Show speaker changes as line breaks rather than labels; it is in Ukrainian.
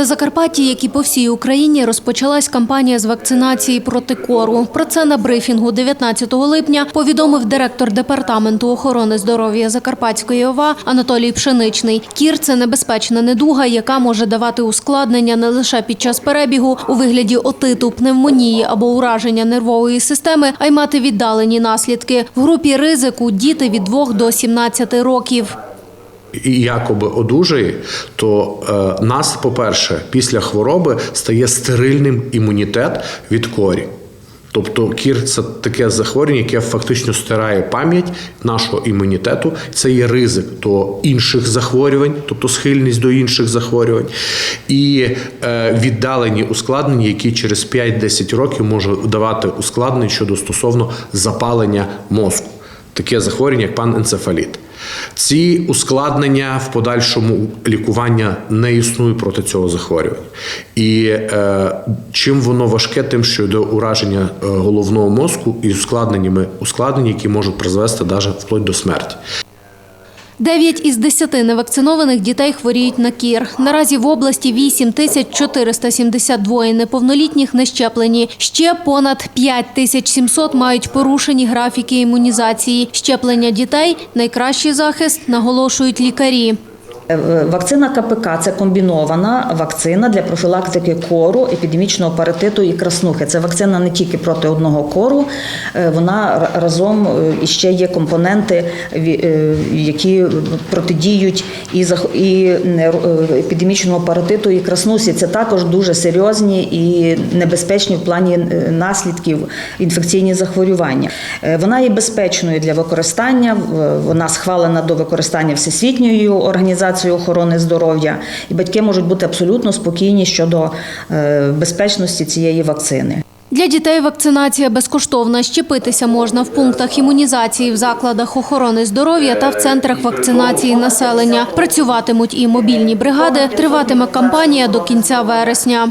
На Закарпатті, як і по всій Україні, розпочалась кампанія з вакцинації проти кору. Про це на брифінгу 19 липня повідомив директор департаменту охорони здоров'я Закарпатської ОВА Анатолій Пшеничний. Кір це небезпечна недуга, яка може давати ускладнення не лише під час перебігу у вигляді отиту, пневмонії або ураження нервової системи, а й мати віддалені наслідки. В групі ризику діти від 2 до 17 років.
І якоби одужає, то е, нас, по-перше, після хвороби стає стерильним імунітет від корі. Тобто кір це таке захворювання, яке фактично стирає пам'ять нашого імунітету. Це є ризик до інших захворювань, тобто схильність до інших захворювань, і е, віддалені ускладнення, які через 5-10 років можуть давати ускладнення щодо стосовно запалення мозку. Таке захворювання, як паненцефаліт. Ці ускладнення в подальшому лікування не існує проти цього захворювання. І е, чим воно важке, тим, що йде ураження е, головного мозку і ускладненнями ускладнення, які можуть призвести навіть вплоть до смерті.
Дев'ять із десяти невакцинованих дітей хворіють на кір. Наразі в області 8 тисяч 472 неповнолітніх не щеплені. Ще понад 5 тисяч 700 мають порушені графіки імунізації. Щеплення дітей – найкращий захист, наголошують лікарі.
Е, Вакцина КПК це комбінована вакцина для профілактики кору, епідемічного паратиту і краснухи. Це вакцина не тільки проти одного кору, е, вона разом е, і ще є компоненти, які протидіють і епідемічному паратиту і краснусі. Це також дуже серйозні і небезпечні в плані наслідків інфекційні захворювання. Вона є безпечною для використання. Вона схвалена до використання Всесвітньою організацією охорони здоров'я, і батьки можуть бути абсолютно спокійні щодо е, безпечності цієї вакцини.
Для дітей вакцинація безкоштовна. Щепитися можна в пунктах імунізації в закладах охорони здоров'я та в центрах вакцинації населення. Працюватимуть і мобільні бригади. Триватиме кампанія до кінця вересня.